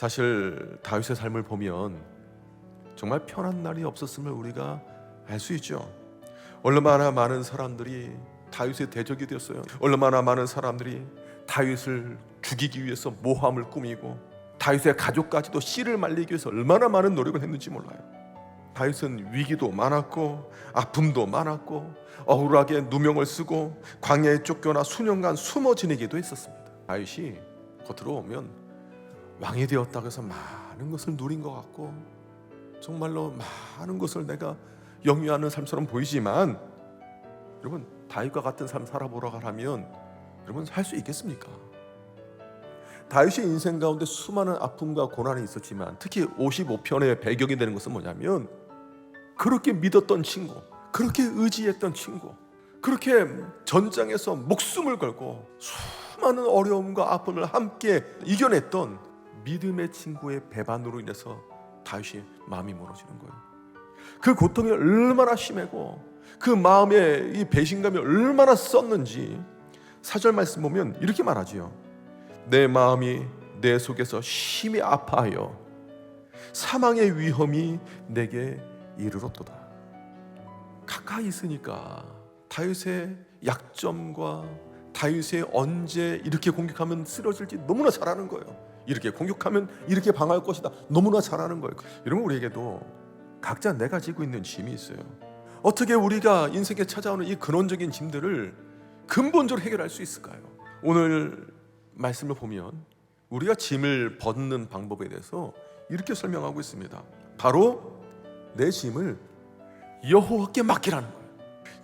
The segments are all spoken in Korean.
사실 다윗의 삶을 보면 정말 편한 날이 없었음을 우리가 알 수 있죠. 얼마나 많은 사람들이 다윗의 대적이 되었어요. 얼마나 많은 사람들이 다윗을 죽이기 위해서 모함을 꾸미고 다윗의 가족까지도 씨를 말리기 위해서 얼마나 많은 노력을 했는지 몰라요. 다윗은 위기도 많았고 아픔도 많았고 억울하게 누명을 쓰고 광야에 쫓겨나 수년간 숨어 지내기도 했었습니다. 다윗이 겉으로 보면 왕이 되었다고 해서 많은 것을 누린 것 같고 정말로 많은 것을 내가 영위하는 삶처럼 보이지만 여러분 다윗과 같은 삶 살아보라고 하면 여러분 할 수 있겠습니까? 다윗의 인생 가운데 수많은 아픔과 고난이 있었지만 특히 55편의 배경이 되는 것은 뭐냐면 그렇게 믿었던 친구, 그렇게 의지했던 친구, 그렇게 전장에서 목숨을 걸고 수많은 어려움과 아픔을 함께 이겨냈던 믿음의 친구의 배반으로 인해서 다윗이 마음이 무너지는 거예요. 그 고통이 얼마나 심하고 그 마음의 이 배신감이 얼마나 썼는지 사절 말씀 보면 이렇게 말하지요. 내 마음이 내 속에서 심히 아파하여 사망의 위험이 내게 이르렀도다. 가까이 있으니까 다윗의 약점과 다윗의 언제 이렇게 공격하면 쓰러질지 너무나 잘 아는 거예요. 이렇게 공격하면 이렇게 방어할 것이다. 너무나 잘 아는 거예요. 여러분 우리에게도 각자 내가 지고 있는 짐이 있어요. 어떻게 우리가 인생에 찾아오는 이 근원적인 짐들을 근본적으로 해결할 수 있을까요? 오늘 말씀을 보면 우리가 짐을 벗는 방법에 대해서 이렇게 설명하고 있습니다. 바로 내 짐을 여호와께 맡기라는 거예요.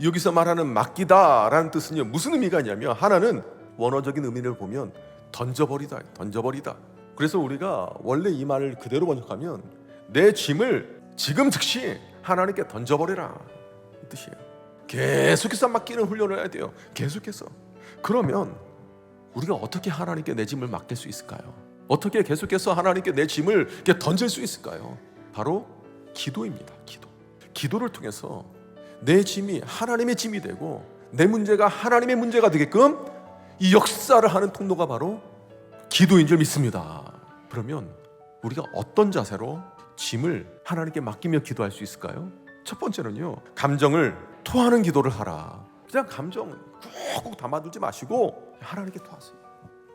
여기서 말하는 맡기다라는 뜻은요 무슨 의미가 있냐면 하나는 원어적인 의미를 보면 던져버리다, 던져버리다. 그래서 우리가 원래 이 말을 그대로 번역하면 내 짐을 지금 즉시 하나님께 던져버려라 이 뜻이에요. 계속해서 맡기는 훈련을 해야 돼요. 계속해서. 그러면 우리가 어떻게 하나님께 내 짐을 맡길 수 있을까요? 어떻게 계속해서 하나님께 내 짐을 이렇게 던질 수 있을까요? 바로 기도입니다. 기도. 기도를 통해서 내 짐이 하나님의 짐이 되고 내 문제가 하나님의 문제가 되게끔 이 역사를 하는 통로가 바로 기도인 줄 믿습니다. 그러면 우리가 어떤 자세로 짐을 하나님께 맡기며 기도할 수 있을까요? 첫 번째는요, 감정을 토하는 기도를 하라. 그냥 감정 꾹꾹 담아두지 마시고 하나님께 토하세요.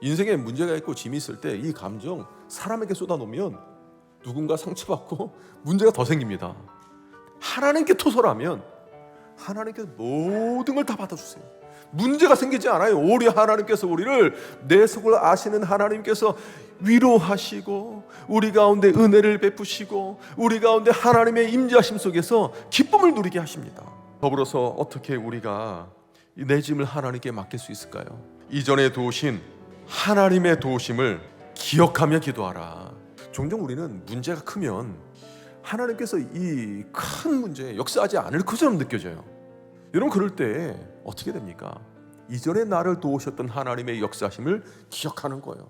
인생에 문제가 있고 짐이 있을 때 이 감정 사람에게 쏟아놓으면 누군가 상처받고 문제가 더 생깁니다. 하나님께 토설하면 하나님께서 모든 걸 다 받아주세요. 문제가 생기지 않아요. 오히려 하나님께서 우리를 내 속을 아시는 하나님께서 위로하시고 우리 가운데 은혜를 베푸시고 우리 가운데 하나님의 임재하심 속에서 기쁨을 누리게 하십니다. 더불어서 어떻게 우리가 이내 짐을 하나님께 맡길 수 있을까요? 이전에 도우신 하나님의 도우심을 기억하며 기도하라. 종종 우리는 문제가 크면 하나님께서 이 큰 문제에 역사하지 않을 것처럼 느껴져요. 여러분 그럴 때 어떻게 됩니까? 이전에 나를 도우셨던 하나님의 역사심을 기억하는 거예요.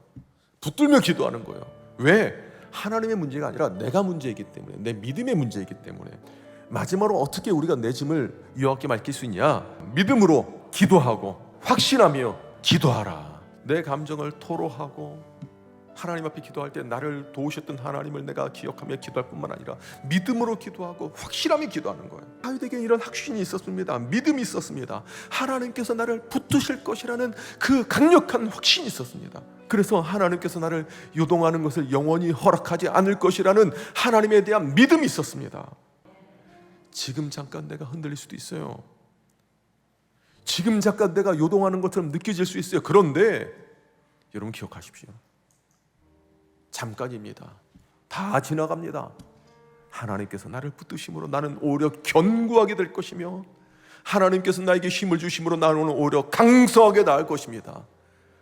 붙들며 기도하는 거예요. 왜? 하나님의 문제가 아니라 내가 문제이기 때문에 내 믿음의 문제이기 때문에 마지막으로 어떻게 우리가 내 짐을 여호와께 맡길 수 있냐? 믿음으로 기도하고 확신하며 기도하라. 내 감정을 토로하고 하나님 앞에 기도할 때 나를 도우셨던 하나님을 내가 기억하며 기도할 뿐만 아니라 믿음으로 기도하고 확실함이 기도하는 거예요. 다윗에게 이런 확신이 있었습니다. 믿음이 있었습니다. 하나님께서 나를 붙드실 것이라는 그 강력한 확신이 있었습니다. 그래서 하나님께서 나를 요동하는 것을 영원히 허락하지 않을 것이라는 하나님에 대한 믿음이 있었습니다. 지금 잠깐 내가 흔들릴 수도 있어요. 지금 잠깐 내가 요동하는 것처럼 느껴질 수 있어요. 그런데 여러분 기억하십시오. 잠깐입니다. 다 지나갑니다. 하나님께서 나를 붙드심으로 나는 오히려 견고하게 될 것이며 하나님께서 나에게 힘을 주심으로 나는 오히려 강성하게 나을 것입니다.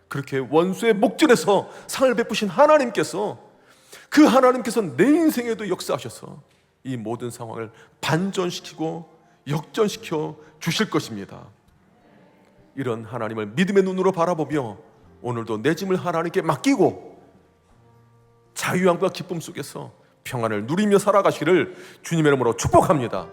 그렇게 원수의 목전에서 상을 베푸신 하나님께서 그 하나님께서 내 인생에도 역사하셔서 이 모든 상황을 반전시키고 역전시켜 주실 것입니다. 이런 하나님을 믿음의 눈으로 바라보며 오늘도 내 짐을 하나님께 맡기고 자유함과 기쁨 속에서 평안을 누리며 살아가시기를 주님의 이름으로 축복합니다.